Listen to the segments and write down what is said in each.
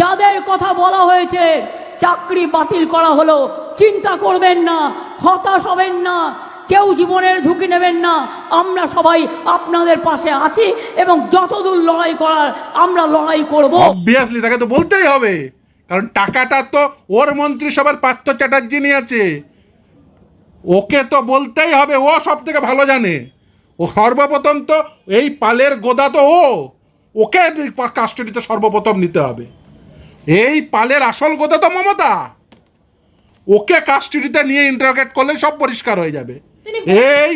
যাদের কথা বলা হয়েছে, চাকরি বাতিল করা হলো, চিন্তা করবেন না, হতাশ হবেন না, কেউ জীবনের ঝুঁকি নেবেন না, আমরা সবাই আপনাদের পাশে আছি এবং যতদূর লড়াই করার আমরা লড়াই করব। তাকে তো বলতেই হবে। কারণ টাকাটা তো ওর মন্ত্রিসভার পার্থ চ্যাটার্জি নিয়েছে। ওকে তো বলতেই হবে, ও সব থেকে ভালো জানে। ও সর্বপ্রথম তো এই পালের গোদা তো ও। ওকে কাস্টডিতে সর্বপ্রথম নিতে হবে। এই পালের আসল কথা তো মমতা। ওকে কাস্টডিতে নিয়ে ইন্টারোগেট করলে সব পরিষ্কার হয়ে যাবে। এই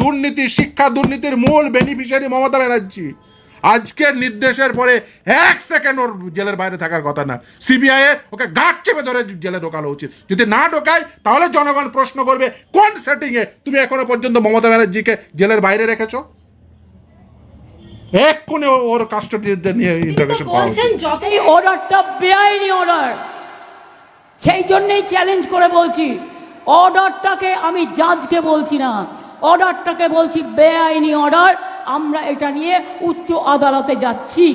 দুর্নীতি শিক্ষা দুর্নীতির মূল বেনিফিশিয়ারি মমতা ব্যানার্জি। আজকের নির্দেশের পরে এক সেকেন্ড ওর জেলের বাইরে থাকার কথা না। সিবিআই ওকে গাঁট চেপে ধরে জেলে ঢোকানো উচিত। যদি না ঢোকায় তাহলে জনগণ প্রশ্ন করবে কোন সেটিংয়ে তুমি এখনও পর্যন্ত মমতা ব্যানার্জিকে জেলের বাইরে রেখেছো? এক্ষুনি ওর কাস্টডিতে নিয়ে করা বলছেন যত এই অর্ডারটা বেআইনি অর্ডার সেই জন্যই চ্যালেঞ্জ করে বলছি অর্ডারটাকে আমি জাজকে বলছি না অর্ডারটাকে বলছি বেআইনি অর্ডার আমরা এটা নিয়ে উচ্চ আদালতে যাচ্ছি।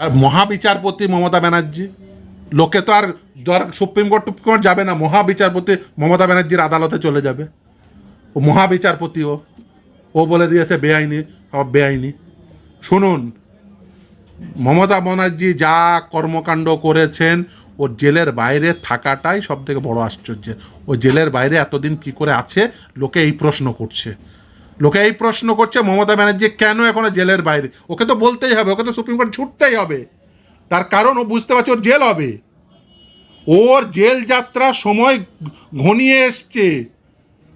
আর মহাবিচারপতি মমতা ব্যানার্জি লোকে তো আর ধর সুপ্রিম কোর্ট টুপ্রিম কোর্ট যাবে না মহাবিচারপতি মমতা ব্যানার্জির আদালতে চলে যাবে। ও মহাবিচারপতি ও ও বলে দিয়েছে, বেআইনি, সব বেআইনি। শুনুন, মমতা ব্যানার্জি যা কর্মকাণ্ড করেছেন, ও জেলের বাইরে থাকাটাই সব থেকে বড় আশ্চর্য। ও জেলের বাইরে এতদিন কি করে আছে, লোকে এই প্রশ্ন করছে। লোকে এই প্রশ্ন করছে, মমতা ব্যানার্জি কেন এখনও জেলের বাইরে? ওকে তো বলতেই হবে, ওকে তো সুপ্রিম কোর্ট ছুটতেই হবে। তার কারণ ও বুঝতে পারছে, ওর জেল হবে। ওর জেল যাত্রার সময় ঘনিয়ে এসছে।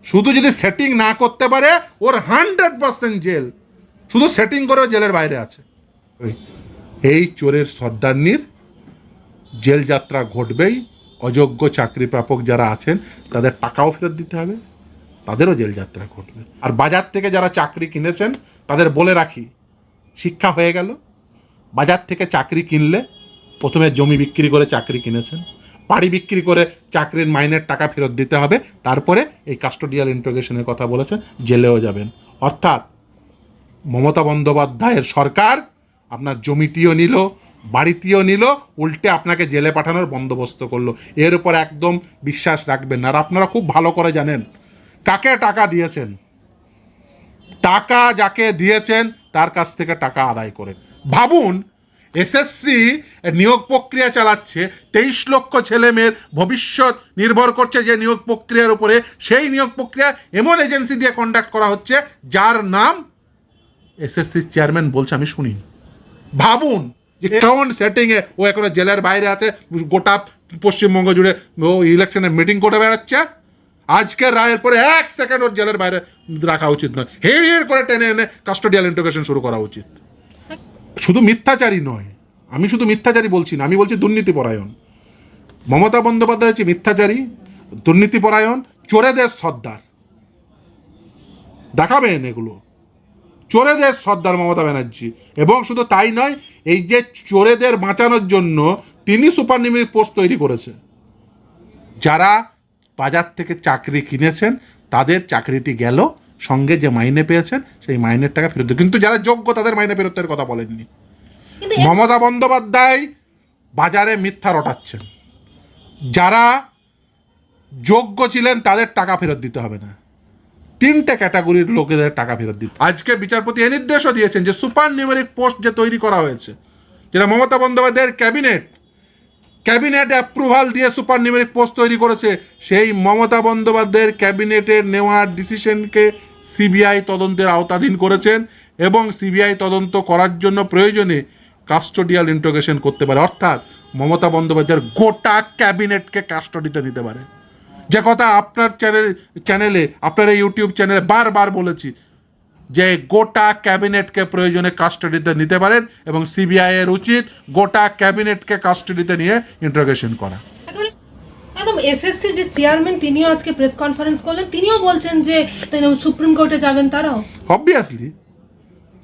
শুধু যদি সেটিং না করতে পারে ওর হান্ড্রেড পার্সেন্ট জেল শুধু সেটিং করেও জেলের বাইরে আছে। এই চোরের সর্দারনির জেল যাত্রা ঘটবেই। অযোগ্য চাকরি প্রাপক যারা আছেন তাদের টাকাও ফেরত দিতে হবে। তাদেরও জেল যাত্রা ঘটবে। আর বাজার থেকে যারা চাকরি কিনেছেন তাদের বলে রাখি শিক্ষা হয়ে গেল। বাজার থেকে চাকরি কিনলে প্রথমে জমি বিক্রি করে চাকরি কিনেছেন। বাড়ি বিক্রি করে চাকরির মাইনের টাকা ফেরত দিতে হবে, তারপরে এই কাস্টোডিয়াল ইন্টারোগেশনের কথা বলেছেন, জেলেও যাবেন। অর্থাৎ মমতা বন্দ্যোপাধ্যায়ের সরকার আপনার জমিটিও নিল, বাড়িটিও নিল, উল্টে আপনাকে জেলে পাঠানোর বন্দোবস্ত করল। এর উপর একদম বিশ্বাস রাখবেন আর আপনারা খুব ভালো করে জানেন, কাকে টাকা দিয়েছেন? টাকা যাকে দিয়েছেন, তার কাছ থেকে টাকা আদায় করেন। ভাবুন এসএসসি নিয়োগ প্রক্রিয়া চালাচ্ছে তেইশ লক্ষ ছেলে মেয়ের ভবিষ্যৎ নির্ভর করছে যে নিয়োগ প্রক্রিয়ার উপরে। সেই নিয়োগ প্রক্রিয়া এমন এজেন্সি দিয়ে কন্ডাক্ট করা হচ্ছে যার নাম এসএসসি চেয়ারম্যান বলছে আমি শুনি। ভাবুন যে কেমন সেটিংয়ে ও এখনও জেলের বাইরে আছে গোটা পশ্চিমবঙ্গ জুড়ে ও ইলেকশনে মিটিং করে বেড়াচ্ছে। আজকের রায়ের পরে এক সেকেন্ড ওর জেলের বাইরে রাখা উচিত নয়। হেড় হেড় করে টেনে এনে কাস্টোডিয়াল ইন্টোগ্রেশন শুরু করা উচিত। শুধু মিথ্যাচারী নয়, আমি শুধু মিথ্যাচারী বলছি না, আমি বলছি দুর্নীতিপরায়ণ। মমতা বন্দ্যোপাধ্যায় হচ্ছে মিথ্যাচারী, দুর্নীতিপরায়ণ, চোরেদের সর্দার। দেখাবেন এগুলো। চোরেদের সর্দার মমতা ব্যানার্জি। এবং শুধু তাই নয়, এই যে চোরেদের বাঁচানোর জন্য তিনি সুপার নিউমেরিক পোস্ট তৈরি করেছে। যারা বাজার থেকে চাকরি কিনেছেন, তাদের চাকরিটি গেল সঙ্গে যে মাইনে পেয়েছেন সেই মাইনের টাকা ফেরত। কিন্তু যারা যোগ্য তাদের মাইনে ফেরতের কথা বলেননি। মমতা বন্দ্যোপাধ্যায় বাজারে মিথ্যা রটাচ্ছেন। যারা যোগ্য ছিলেন তাদের টাকা ফেরত দিতে হবে না। তিনটে ক্যাটাগরির লোকেদের টাকা ফেরত দিতে আজকে বিচারপতি এ নির্দেশও দিয়েছেন যে সুপার নিউমেরিক পোস্ট যে তৈরি করা হয়েছে যেটা মমতা বন্দ্যোপাধ্যায়ের ক্যাবিনেট ক্যাবিনেট অ্যাপ্রুভাল দিয়ে সুপার নিউমেরিক পোস্ট তৈরি করেছে, সেই মমতা বন্দ্যোপাধ্যায়ের ক্যাবিনেটের নেওয়া ডিসিশনকে সিবিআই তদন্তের আওতাধীন করেছেন এবং সিবিআই তদন্ত করার জন্য প্রয়োজনে কাস্টোডিয়াল ইন্টোগ্রেশন করতে পারে। অর্থাৎ মমতা বন্দ্যোপাধ্যায়ের গোটা ক্যাবিনেটকে কাস্টডিতে নিতে পারে। যে কথা আপনার চ্যানেল, চ্যানেলে, আপনার এই ইউটিউব চ্যানেলে বারবার বলেছি যে গোটা ক্যাবিনেটকে প্রয়োজনে কাস্টাডিতে নিতে পারেন এবং সিবিআই এর উচিত গোটা ক্যাবিনেটকে কাস্টাডিতে নিয়ে ইন্টারোগেশন করা। একদম এসএসসি যে চেয়ারম্যান তিনিও আজকে প্রেস কনফারেন্স করলেন তিনিও বলছেন যে তিনি সুপ্রিম কোর্টে যাবেন তারাও। অবভিয়াসলি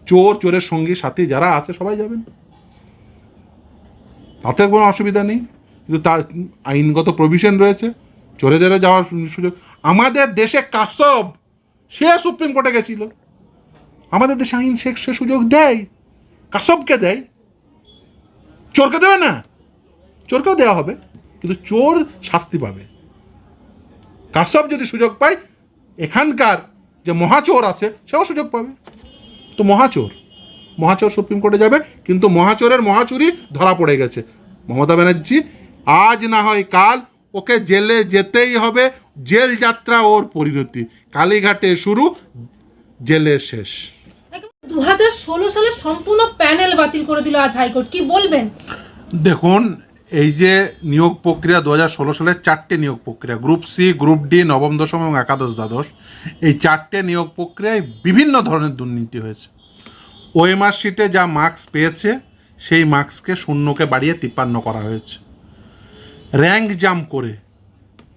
চোর চোরের সঙ্গী সাথী যারা আছে সবাই যাবেন। তাতে কোনো অসুবিধা নেই। কিন্তু তার আইনগত প্রভিশন রয়েছে। চোরেদেরও যাওয়ার সুযোগ আমাদের দেশে কাসব সে সুপ্রিম কোর্টে গেছিল। আমাদের দেশে আইন সে সে সুযোগ দেয়। কাসবকে দেয়। চোরকে দেবে না। চোরকেও দেওয়া হবে, কিন্তু চোর শাস্তি পাবে। কাশ্যপ যদি সুযোগ পায়, এখানকার যে মহাচোর আছে, সেও সুযোগ পাবে। তো মহাচোর মহাচোর সুপ্রিম কোর্টে যাবে, কিন্তু মহাচোরের মহাচুরি ধরা পড়ে গেছে। মমতা ব্যানার্জি, আজ না হয় কাল ওকে জেলে যেতেই হবে, জেল যাত্রা ওর পরিণতি। কালীঘাটে শুরু, জেলে শেষ। দু হাজার ষোলো সালে সম্পূর্ণ প্যানেল বাতিল করে দিল আজ হাইকোর্ট। কি বলবেন? দেখুন, এই যে নিয়োগ প্রক্রিয়া দু হাজার ষোলো সালের চারটে নিয়োগ প্রক্রিয়া, গ্রুপ সি গ্রুপ ডি নবম দশম এবং একাদশ দ্বাদশ, এই চারটে নিয়োগ প্রক্রিয়ায় বিভিন্ন ধরনের দুর্নীতি হয়েছে। ওএমআর শিটে যা মার্কস পেয়েছে, সেই মার্কসকে শূন্যকে বাড়িয়ে তিপ্পান্ন করা হয়েছে। র্যাঙ্ক জাম্প করে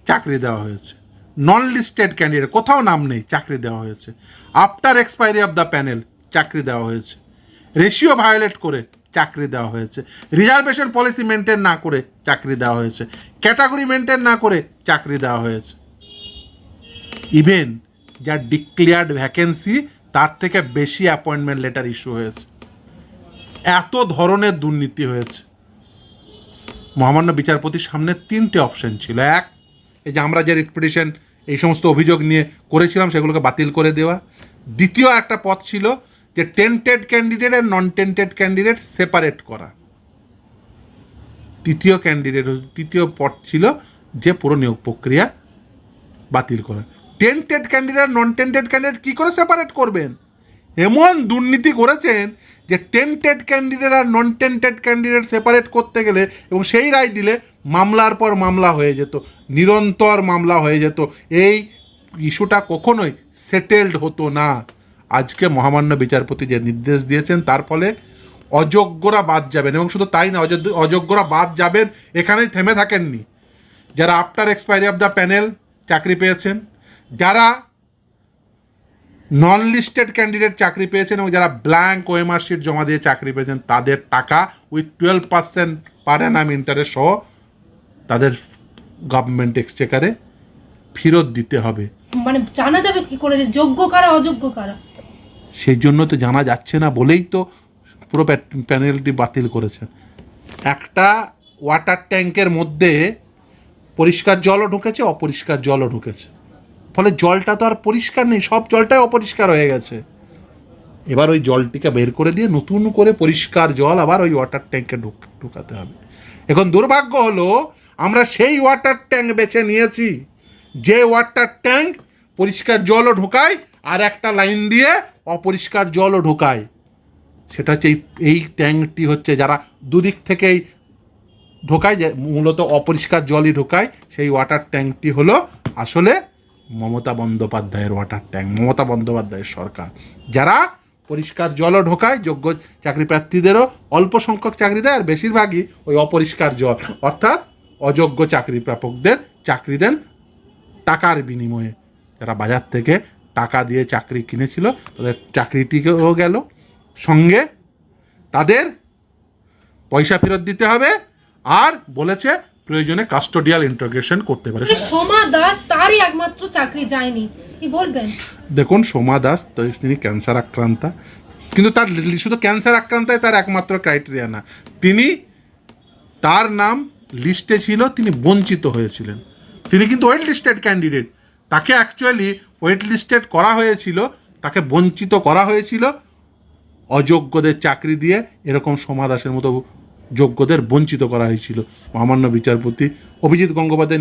চাকরি দেওয়া হয়েছে। নন লিস্টেড ক্যান্ডিডেট কোথাও নাম নেই, চাকরি দেওয়া হয়েছে। After expiry of the panel চাকরি দেওয়া হয়েছে। রেশিও ভায়োলেট করে চাকরি দেওয়া হয়েছে। রিজার্ভেশন পলিসি মেনটেন না করে চাকরি দেওয়া হয়েছে। ক্যাটাগরি মেনটেন না করে চাকরি দেওয়া হয়েছে। ইভেন যা ডিক্লেয়ার্ড ভ্যাকেন্সি তার থেকে বেশি অ্যাপয়েন্টমেন্ট লেটার ইস্যু হয়েছে। এত ধরনের দুর্নীতি হয়েছে। মহামান্য বিচারপতির সামনে তিনটে অপশন ছিল। এক, এই যে আমরা যে রিপিটিশন এই সমস্ত অভিযোগ নিয়ে করেছিলাম, সেগুলোকে বাতিল করে দেওয়া। দ্বিতীয় একটা পথ ছিল যে টেন্টেড ক্যান্ডিডেট আর নন টেন্টেড ক্যান্ডিডেট সেপারেট করা। তৃতীয় ক্যান্ডিডেট তৃতীয় পথ ছিল যে পুরো নিয়োগ প্রক্রিয়া বাতিল করা। Tainted candidate non tainted candidate কী করে সেপারেট করবেন? এমন দুর্নীতি করেছেন যে টেন্টেড ক্যান্ডিডেট আর নন টেন্টেড ক্যান্ডিডেট সেপারেট করতে গেলে এবং সেই রায় দিলে মামলার পর মামলা হয়ে যেত, নিরন্তর মামলা হয়ে যেত। এই ইস্যুটা কখনোই সেটেলড হতো না। আজকে মহামান্য বিচারপতি যে নির্দেশ দিয়েছেন, তার ফলে অযোগ্যরা বাদ যাবেন। এবং শুধু তাই না অযোগ্যরা বাদ যাবেন, এখানেই থেমে থাকেননি। যারা after expiry of the panel চাকরি পেয়েছেন, যারা নন লিস্টেড ক্যান্ডিডেট চাকরি পেয়েছেন এবং যারা ব্ল্যাঙ্ক ওএমআর শিট জমা দিয়ে চাকরি পেয়েছেন, তাদের টাকা with twelve percent per annum interest সহ তাদের গভর্নমেন্ট এক্সচেকারে ফেরত দিতে হবে। মানে জানা যাবে কি করে যে যোগ্য কারা, অযোগ্য কারা? সেই জন্য তো জানা যাচ্ছে না বলেই তো পুরো প্যা- প্যানেলটি বাতিল করেছেন। একটা ওয়াটার ট্যাঙ্কের মধ্যে পরিষ্কার জলও ঢুকেছে, অপরিষ্কার জলও ঢুকেছে। ফলে জলটা তো আর পরিষ্কার নেই, সব জলটাই অপরিষ্কার হয়ে গেছে। এবার ওই জলটিকে বের করে দিয়ে নতুন করে পরিষ্কার জল আবার ওই ওয়াটার ট্যাঙ্কে ঢুক, ঢুকাতে হবে। এখন দুর্ভাগ্য হলো, আমরা সেই ওয়াটার ট্যাঙ্ক বেছে নিয়েছি। যে ওয়াটার ট্যাঙ্ক পরিষ্কার জলও ঢোকায় আর একটা লাইন দিয়ে অপরিষ্কার জলও ঢোকায়। সেটা হচ্ছে এই ট্যাঙ্কটি হচ্ছে যারা দুদিক থেকেই ঢোকায়, যে মূলত অপরিষ্কার জলই ঢোকায়, সেই ওয়াটার ট্যাঙ্কটি হলো আসলে মমতা বন্দ্যোপাধ্যায়ের ওয়াটার ট্যাঙ্ক, মমতা বন্দ্যোপাধ্যায়ের সরকার। যারা পরিষ্কার জলও ঢোকায়, যোগ্য চাকরি প্রার্থীদেরও অল্প সংখ্যক চাকরি দেয়, আর বেশিরভাগই ওই অপরিষ্কার জল। অর্থাৎ অযোগ্য চাকরি প্রাপকদের চাকরি দেন টাকার বিনিময়ে। যারা বাজার থেকে টাকা দিয়ে চাকরি কিনেছিল তাদের চাকরিটিকেও গেল। সঙ্গে তাদের পয়সা ফেরত দিতে হবে আর বলেছে প্রয়োজনে কাস্টোডিয়াল ইন্টারগ্রেশন করতে পারে। সোমা দাস তারই একমাত্র চাকরি যায়নি কি বলবেন? দেখুন সোমা দাস তিনি ক্যান্সার আক্রান্তা কিন্তু তার শুধু ক্যান্সার আক্রান্তায় তার একমাত্র ক্রাইটেরিয়া না তিনি তার নাম লিস্টে ছিল তিনি বঞ্চিত হয়েছিলেন। তিনি কিন্তু ওয়েট লিস্টেড ক্যান্ডিডেট তাকে অ্যাকচুয়ালি ওয়েট লিস্টেড করা হয়েছিল, তাকে বঞ্চিত করা হয়েছিল। অযোগ্যদের চাকরি দিয়ে এরকম সোমা দাসের মতো যোগ্যদের বঞ্চিত করা হয়েছিল মহামান্য বিচারপতি। অভিজিৎ গঙ্গোপাধ্যায়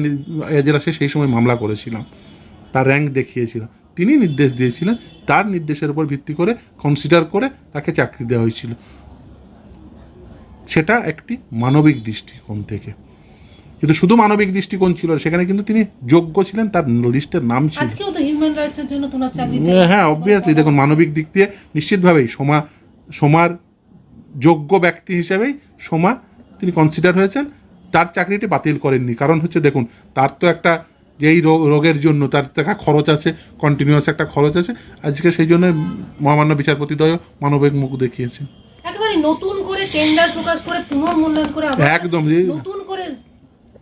এজলাসে সেই সময় মামলা করেছিলাম। তার র্যাঙ্ক দেখিয়েছিলাম। তিনি নির্দেশ দিয়েছিলেন, তার নির্দেশের উপর ভিত্তি করে কনসিডার করে তাকে চাকরি দেওয়া হয়েছিল। সেটা একটি মানবিক দৃষ্টিকোণ থেকে। কিন্তু শুধু মানবিক দৃষ্টিকোণ ছিল সেখানে কিন্তু তিনি যোগ্য ছিলেন তার লিস্টের নাম ছিল। হ্যাঁ অবভিয়াসলি দেখুন মানবিক দিক দিয়ে নিশ্চিতভাবেই সোমা সোমার যোগ্য ব্যক্তি হিসেবেই সোমা তিনি কনসিডার হয়েছেন। তার চাকরিটি বাতিল করেননি। কারণ হচ্ছে দেখুন তার তো একটা যেই রোগের জন্য তার একটা খরচ আছে কন্টিনিউয়াস একটা খরচ আছে। আজকে সেই জন্য মহামান্য বিচারপতিদ্বয় মানবিক মুখ দেখিয়েছেন। একেবারে নতুন করে টেন্ডার প্রকাশ করে পুনর্মূল্যায়ন করে একদম নতুন করে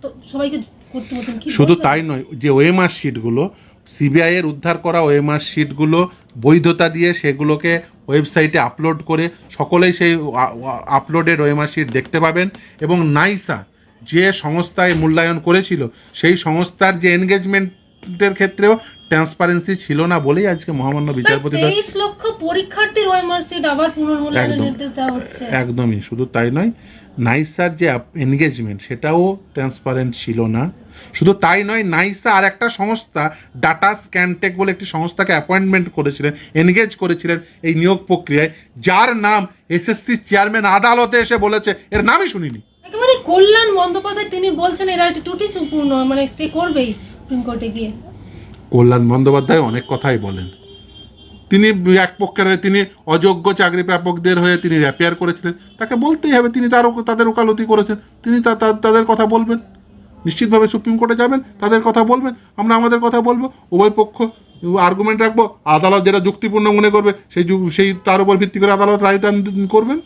তো সবাইকে করতে হতেন কি? শুধু তাই নয় যে ওএমআর শিটগুলো সিবিআই এর উদ্ধার করা ওএমআর শিটগুলো বৈধতা দিয়ে সেগুলোকে ওয়েবসাইটে আপলোড করে সকলেই সেই আপলোডেড ওয়েমার শিট দেখতে পাবেন এবং নাইসা যে সংস্থায় মূল্যায়ন করেছিল সেই সংস্থার যে এনগেজমেন্টের ক্ষেত্রেও ট্রান্সপারেন্সি ছিল না বলেই আজকে মহামান্য বিচারপতি তেইশ লক্ষ পরীক্ষার্থীর ওএমআর আবার পুনর্মূল্যায়নের নির্দেশ দেওয়া হচ্ছে। একদমই শুধু তাই নয় নাইসার যে এনগেজমেন্ট সেটাও ট্রান্সপারেন্ট ছিল না। শুধু তাই নয় নাইসা আর একটা সংস্থা ডাটা স্ক্যানটেক বলে একটি সংস্থাকে অ্যাপয়েন্টমেন্ট করেছিলেন এনগেজ করেছিলেন এই নিয়োগ প্রক্রিয়ায় যার নাম এসএসসি চেয়ারম্যান আদালতে এসে বলেছে এর নামই শুনিনি। একেবারে কল্যাণ বন্দ্যোপাধ্যায় তিনি বলছেন এরা একটি ত্রুটি পূর্ণ মানে স্টে করবেই। সুপ্রিম কোর্টে গিয়ে। কল্যাণ বন্দ্যোপাধ্যায় অনেক কথাই বলেন। তিনি এক পক্ষের হয়ে তিনি অযোগ্য চাকরি প্রাপকদের হয়ে তিনি র্যাপিয়ার করেছিলেন। তাকে বলতেই হবে তিনি তার তাদের ওকালতি করেছেন। তিনি তাদের কথা বলবেন। নিশ্চিতভাবে সুপ্রিম কোর্টে যাবেন তাদের কথা বলবেন। আমরা আমাদের কথা বলব উভয় পক্ষ আর্গুমেন্ট রাখব। আদালত যেটা যুক্তিপূর্ণ মনে করবে সেই সেই তার উপর ভিত্তি করে আদালত রায়দান করবেন।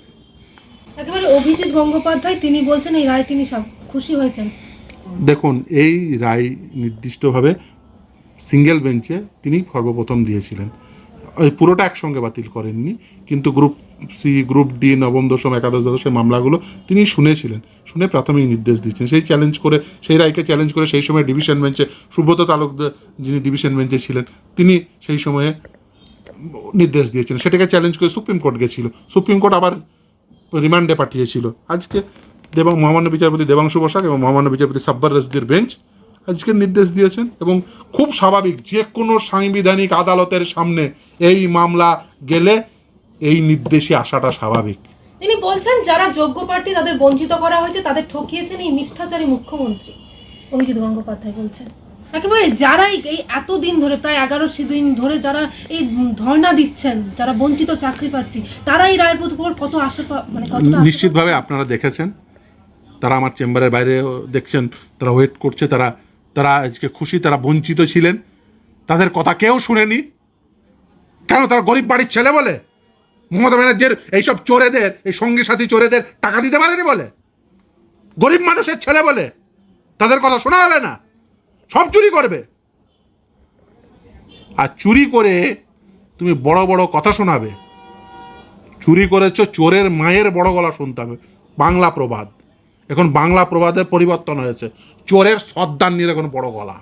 একেবারে অভিজিৎ গঙ্গোপাধ্যায় তিনি বলছেন এই রায় তিনি সব খুশি হয়েছেন। দেখুন, এই রায় নির্দিষ্টভাবে সিঙ্গেল বেঞ্চে তিনি সর্বপ্রথম দিয়েছিলেন। ওই পুরোটা একসঙ্গে বাতিল করেননি, কিন্তু গ্রুপ সি, গ্রুপ ডি, নবম, দশম, একাদশ দ্বাদশের মামলাগুলো তিনি শুনেছিলেন, শুনে প্রাথমিক নির্দেশ দিচ্ছেন সেই চ্যালেঞ্জ করে, সেই রায়কে চ্যালেঞ্জ করে সেই সময় ডিভিশন বেঞ্চে সুব্রত তালুকদার যিনি ডিভিশন বেঞ্চে ছিলেন, তিনি সেই সময়ে নির্দেশ দিয়েছিলেন। সেটাকে চ্যালেঞ্জ করে সুপ্রিম কোর্ট গেছিল। সুপ্রিম কোর্ট আবার রিমান্ডে পাঠিয়েছিল। আজকে দেবাং মহামান্য বিচারপতি দেবাংশু বসাক এবং মহামান্য বিচারপতি সাব্বার রসদির বেঞ্চ আজকে নির্দেশ দিয়েছেন এবং খুব স্বাভাবিক যে কোনো সাংবিধানিক আদালতের সামনে এই মামলা গেলে এই নির্দেশে আসাটা স্বাভাবিক। তিনি বলছেন যারা যোগ্য প্রার্থী তাদের বঞ্চিত করা হয়েছে তাদের ঠকিয়েছেন এই মিথ্যাচারী মুখ্যমন্ত্রী। অভিজিৎ গঙ্গোপাধ্যায় বলছেন একেবারে যারাই এই এতদিন ধরে প্রায় এগারোশো দিন ধরে যারা এই ধর্ণা দিচ্ছেন যারা বঞ্চিত চাকরি প্রার্থী তারা এই রায়ের উপর কত আশা মানে নিশ্চিতভাবে আপনারা দেখেছেন। তারা আমার চেম্বারের বাইরে দেখছেন, তারা ওয়েট করছে, তারা তারা আজকে খুশি, তারা বঞ্চিত ছিলেন। তাদের কথা কেউ শুনেনি। কেন তারা গরিব বাড়ির ছেলে বলে? মমতা ব্যানার্জির এইসব চোরেদের, এই সঙ্গী সাথী চোরেদের টাকা দিতে পারেনি বলে? গরিব মানুষের ছেলে বলে? তাদের কথা শোনা হবে না। সব চুরি করবে। আর চুরি করে তুমি বড় বড় কথা শোনাবে। চুরি করেছ, চোরের মায়ের বড় গলা শুনতে হবে। বাংলা প্রবাদ। এখন বাংলা প্রবাদের পরিবর্তন হয়েছে। চোরের সর্দার নিয়ে এখন বড় গলা।